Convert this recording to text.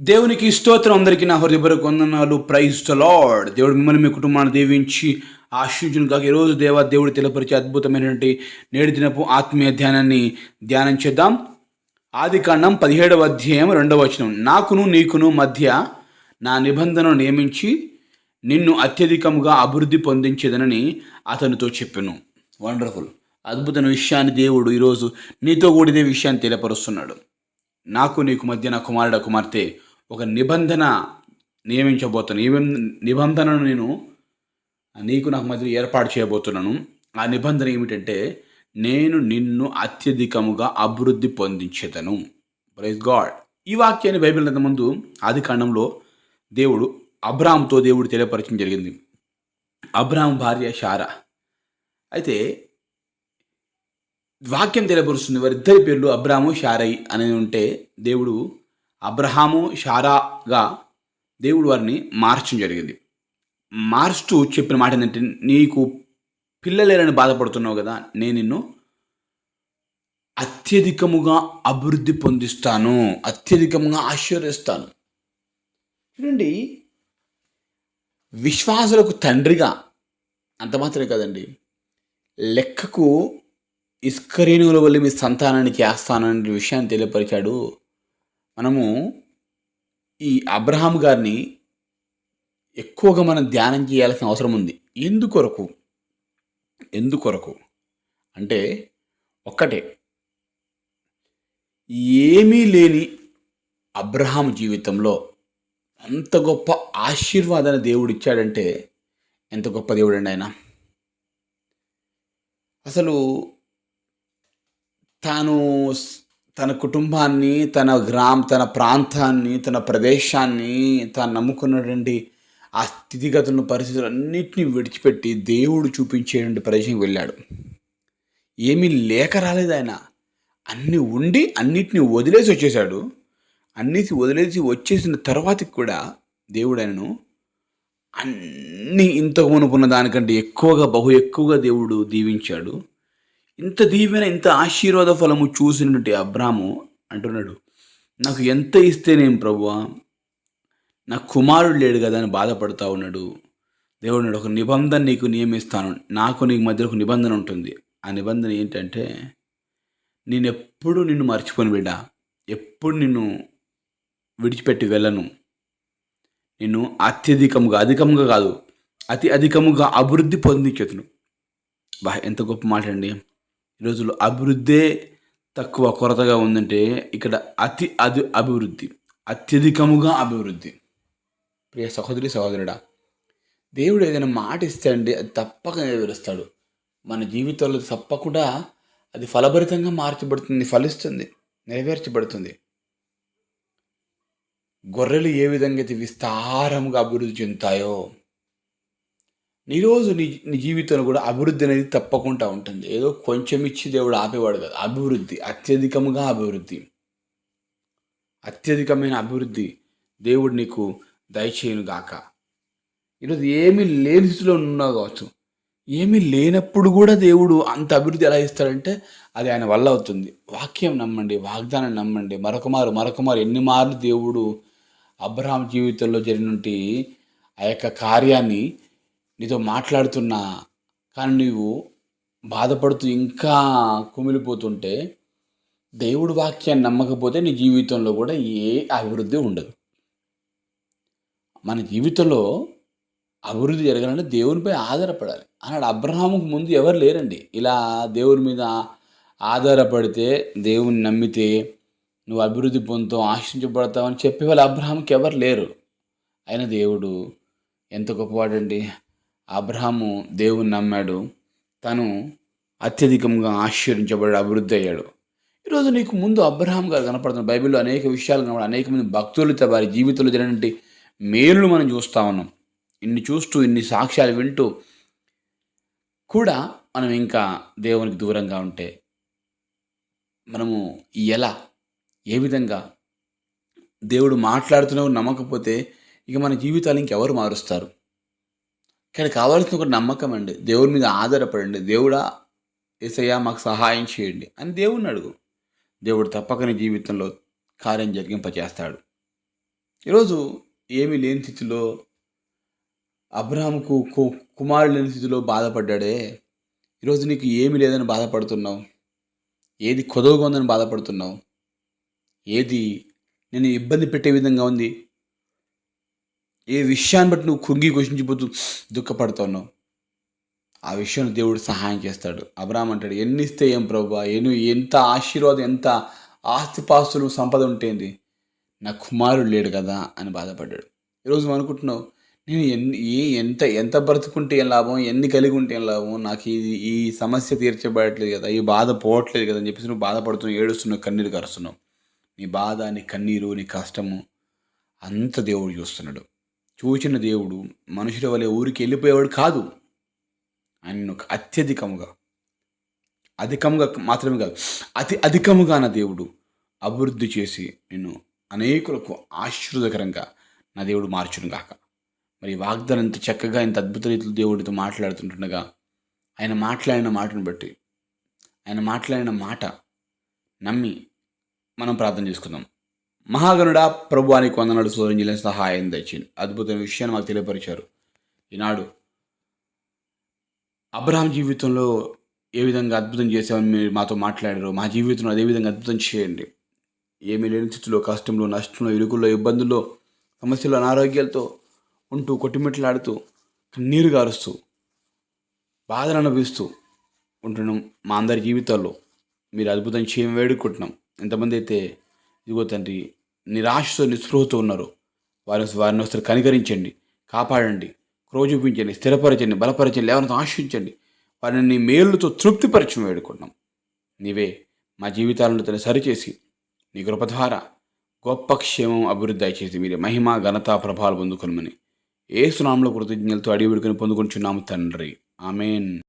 దేవునికి స్తోత్రం. అందరికీ నా హృదయపూర్వక వందనాలు. ప్రైజ్ ద లార్డ్ దేవుడు మిమ్మల్ని మీ కుటుంబాన్ని దీవించి ఆశీర్జును కాక ఈరోజు దేవ దేవుడు తెలియపరిచే అద్భుతమైనటువంటి నేడు దినపు ఆత్మీయ ధ్యానాన్ని ధ్యానం చేద్దాం. ఆది కాండం పదిహేడవ అధ్యాయం రెండవ వచనం. నాకును నీకును మధ్య నా నిబంధనను నియమించి నిన్ను అత్యధికంగా అభివృద్ధి పొందించేదనని అతనితో చెప్పాను. వండర్ఫుల్ అద్భుతమైన విషయాన్ని దేవుడు ఈరోజు నీతో కూడిదే విషయాన్ని తెలియపరుస్తున్నాడు. నాకు నీకు మధ్య నా కుమారుడు కుమార్తె ఒక నిబంధన నియమించబోతున్నాను నిబం- నిబంధనను నేను నీకు నాకు మధ్య ఏర్పాటు చేయబోతున్నాను. ఆ నిబంధన ఏమిటంటే నేను నిన్ను అత్యధికముగా అభివృద్ధి పొందించేదను. ప్రైజ్ గాడ్ ఈ వాక్యాన్ని బైబిల్ ముందు ఆది కాండంలో దేవుడు అబ్రామ్తో దేవుడు తెలియపరచడం జరిగింది. అబ్రామ్ భార్య షారా. అయితే వాక్యం తెలియపరుస్తుంది. వారిద్దరి పేర్లు అబ్రాము షారై అని ఉంటే దేవుడు అబ్రహాము షారాగా దేవుడు వారిని మార్చడం జరిగింది. మార్చుతూ చెప్పిన మాట ఏంటంటే నీకు పిల్లలేరని బాధపడుతున్నావు కదా నేను నిన్ను అత్యధికముగా అభివృద్ధి పొందిస్తాను అత్యధికముగా ఆశీర్వదిస్తాను. చూడండి విశ్వాసులకు తండ్రిగా అంత మాత్రమే కదండి లెక్కకు ఇస్కరేణువుల వల్ల మీ సంతానానికి వేస్తాననే విషయాన్ని తెలియపరిచాడు మనము ఈ అబ్రహాం గారిని ఎక్కువగా మనం ధ్యానం చేయాల్సిన అవసరం ఉంది. ఎందుకొరకు? ఎందుకొరకు? అంటే ఒక్కటే. ఏమీ లేని అబ్రహాం జీవితంలో అంత గొప్ప ఆశీర్వాదాన్ని దేవుడు ఇచ్చాడంటే ఎంత గొప్ప దేవుడు అండి ఆయన? అసలు తాను తన కుటుంబాన్ని తన గ్రామ తన ప్రాంతాన్ని తన ప్రదేశాన్ని తాను నమ్ముకున్నటువంటి ఆ స్థితిగతులను పరిస్థితులు అన్నింటినీ విడిచిపెట్టి దేవుడు చూపించేటువంటి ప్రదేశం వెళ్ళాడు. ఏమీ లేక రాలేదు ఆయన. అన్నీ ఉండి అన్నిటిని వదిలేసి వచ్చేసాడు అన్నిటి వదిలేసి వచ్చేసిన తర్వాతకి కూడా దేవుడు ఆయనను అన్నీ ఇంతకు మునుపున్న దానికంటే ఎక్కువగా బహు ఎక్కువగా దేవుడు దీవించాడు. ఇంత దీవెన ఇంత ఆశీర్వాద ఫలము చూసినటువంటి అబ్రాము అంటున్నాడు నాకు ఎంత ఇస్తే నేను ప్రభువా? నా కుమారుడు లేడు కదా అని బాధపడుతూ ఉన్నాడు. దేవుడు ఒక నిబంధన నీకు నియమిస్తాను. నాకు నీకు మధ్య ఒక నిబంధన ఉంటుంది. ఆ నిబంధన ఏంటంటే నేను ఎప్పుడు నిన్ను మర్చిపోను బిడ్డ. ఎప్పుడు నిన్ను విడిచిపెట్టి వెళ్ళను. నిన్ను అత్యధికముగా అధికముగా కాదు అతి అధికముగా అభివృద్ధి పొందించతును బా ఎంత గొప్ప మాట అండి ఈ రోజుల్లో అభివృద్ధే తక్కువ కొరతగా ఉందంటే ఇక్కడ అతి అది అభివృద్ధి అత్యధికముగా అభివృద్ధి. ప్రియ సహోదరి సహోదరుడా దేవుడు ఏదైనా మాట ఇస్తే అండి అది తప్పక నెరవేరుస్తాడు మన జీవితంలో తప్పకుండా అది ఫలభరితంగా మార్చబడుతుంది ఫలిస్తుంది నెరవేర్చబడుతుంది. గొర్రెలు ఏ విధంగా అయితే విస్తారంగా అభివృద్ధి చెందుతాయో ఈరోజు నీ నీ జీవితంలో కూడా అభివృద్ధి అనేది తప్పకుండా ఉంటుంది. ఏదో కొంచెం ఇచ్చి దేవుడు ఆపేవాడు కదా. అభివృద్ధి అత్యధికముగా అభివృద్ధి. అత్యధికమైన అభివృద్ధి దేవుడు నీకు దయచేయను గాక. ఈరోజు ఏమీ లేని స్థితిలో ఉన్నా కావచ్చు. ఏమీ లేనప్పుడు కూడా దేవుడు అంత అభివృద్ధి ఎలా ఇస్తాడంటే అది ఆయన వల్ల అవుతుంది. వాక్యం నమ్మండి వాగ్దానం నమ్మండి. మరొక మారు మరొక మారు ఎన్ని మార్లు దేవుడు అబ్రహాం జీవితంలో జరిగినటువంటి ఆ యొక్క కార్యాన్ని నీతో మాట్లాడుతున్నా కానీ నీవు బాధపడుతూ ఇంకా కుమిలిపోతుంటే దేవుడు వాక్యాన్ని నమ్మకపోతే నీ జీవితంలో కూడా ఏ అభివృద్ధి ఉండదు. మన జీవితంలో అభివృద్ధి జరగాలంటే దేవునిపై ఆధారపడాలి. అన్నాడు అబ్రహాముకు ముందు ఎవరు లేరండి? ఇలా దేవుని మీద ఆధారపడితే దేవుని నమ్మితే నువ్వు అభివృద్ధి పొందుతావు ఆశించబడతావు అని చెప్పేవాళ్ళు అబ్రహాంకి ఎవరు లేరు. అయిన దేవుడు ఎంత గొప్పవాడండి? అబ్రహాము దేవుని నమ్మాడు. తను అత్యధికంగా ఆశీర్వించబడి అభివృద్ధి అయ్యాడు. ఈరోజు నీకు ముందు అబ్రహాం గారు కనపడుతున్న బైబిల్లో అనేక విషయాలు కనబడి అనేక మంది భక్తులతో వారి జీవితంలో జరిగినటువంటి మేలును మనం చూస్తూ ఉన్నాం. ఇన్ని చూస్తూ ఇన్ని సాక్ష్యాలు వింటూ కూడా మనం ఇంకా దేవునికి దూరంగా ఉంటే మనము ఎలా ఏ విధంగా దేవుడు మాట్లాడుతున్నవి నమ్మకపోతే ఇక మన జీవితాలు ఇంకెవరు మారుస్తారు? కానీ కావాల్సిన ఒక నమ్మకం అండి. దేవుడి మీద ఆధారపడండి. దేవుడా ఏసయ్యా మాకు సహాయం చేయండి అని దేవుణ్ణి అడుగు. దేవుడు తప్పక నీ జీవితంలో కార్యం జరిగింపచేస్తాడు. ఈరోజు ఏమీ లేని స్థితిలో అబ్రహాంకు కు కుమారుడు లేని స్థితిలో బాధపడ్డాడే. ఈరోజు నీకు ఏమీ లేదని బాధపడుతున్నావు? ఏది కొదవగా ఉందని బాధపడుతున్నావు? ఏది నేను ఇబ్బంది పెట్టే విధంగా ఉంది? ఏ విషయాన్ని బట్టి నువ్వు కుంగి కుషించిపోతూ దుఃఖపడుతున్నావు? ఆ విషయం దేవుడు సహాయం చేస్తాడు. అబ్రాహం అంటాడు ఎన్ని ఇస్తే ఏం ప్రభా? ఎను ఎంత ఆశీర్వాదం ఎంత ఆస్తిపాస్తులు సంపద ఉంటేంది నా కుమారుడు లేడు కదా అని బాధపడ్డాడు. ఈరోజు నువ్వు అనుకుంటున్నావు నేను ఎన్ని ఏ ఎంత ఎంత బ్రతుకుంటే ఏం లాభం? ఎన్ని కలిగి ఉంటే ఏం లాభం? నాకు ఇది ఈ సమస్య తీర్చబడట్లేదు కదా ఈ బాధ పోవట్లేదు కదా అని చెప్పేసి నువ్వు బాధపడుతున్నావు ఏడుస్తున్నావు కన్నీరు కరుస్తున్నావు. నీ బాధ నీ కన్నీరు నీ కష్టము అంత దేవుడు చూస్తున్నాడు. చూచిన దేవుడు మనుషుల వలె ఊరికి వెళ్ళిపోయేవాడు కాదు. ఆయన ఒక అత్యధికముగా అధికముగా మాత్రమే కాదు అతి అధికముగా నా దేవుడు అభివృద్ధి చేసి నేను అనేకులకు ఆశీర్వదకరంగా నా దేవుడు మార్చును గాక. మరి వాగ్దానం ఇంత చక్కగా ఇంత అద్భుత రీతిలో దేవుడితో మాట్లాడుతుంటుండగా ఆయన మాట్లాడిన మాటను బట్టి ఆయన మాట్లాడిన మాట నమ్మి మనం ప్రార్థన చేసుకుందాం. మహాగణుడ ప్రభువానికి వందనాడు సూర్యం సహాయం తెచ్చింది అద్భుతమైన విషయాన్ని మాకు తెలియపరిచారు. ఈనాడు అబ్రహాం జీవితంలో ఏ విధంగా అద్భుతం చేసామని మీరు మాతో మాట్లాడారు మా జీవితంలో అదే విధంగా అద్భుతం చేయండి. ఏమీ లేని స్థితిలో కష్టంలో నష్టంలో ఇరుకుల్లో ఇబ్బందుల్లో సమస్యలు అనారోగ్యాలతో ఉంటూ కొట్టిమిట్లాడుతూ కన్నీరు గారుస్తూ బాధలు అనుభవిస్తూ ఉంటున్నాం మా అందరి జీవితాల్లో. మీరు అద్భుతం చేయమని వేడుకుంటున్నాం. ఎంతమంది అయితే ఇదిగో తండ్రి నిరాశతో నిస్పృహతో ఉన్నారు. వారిని వారిని ఒకసారి కనికరించండి కాపాడండి క్రోజుపించండి స్థిరపరచండి బలపరచండి లేవనతో ఆశించండి. వారిని నీ మేలుతో తృప్తిపరచం వేడుకున్నాం నీవే మా జీవితాలను తను సరిచేసి నీ కృప ద్వారా గొప్ప క్షేమం అభివృద్ధి చేసి మీరే మహిమ ఘనత ప్రభావాలు పొందుకునమని. ఏ సునామంలో కృతజ్ఞతలతో అడిగి విడుకుని పొందుకుంటున్నాము తండ్రి. ఆమెన్.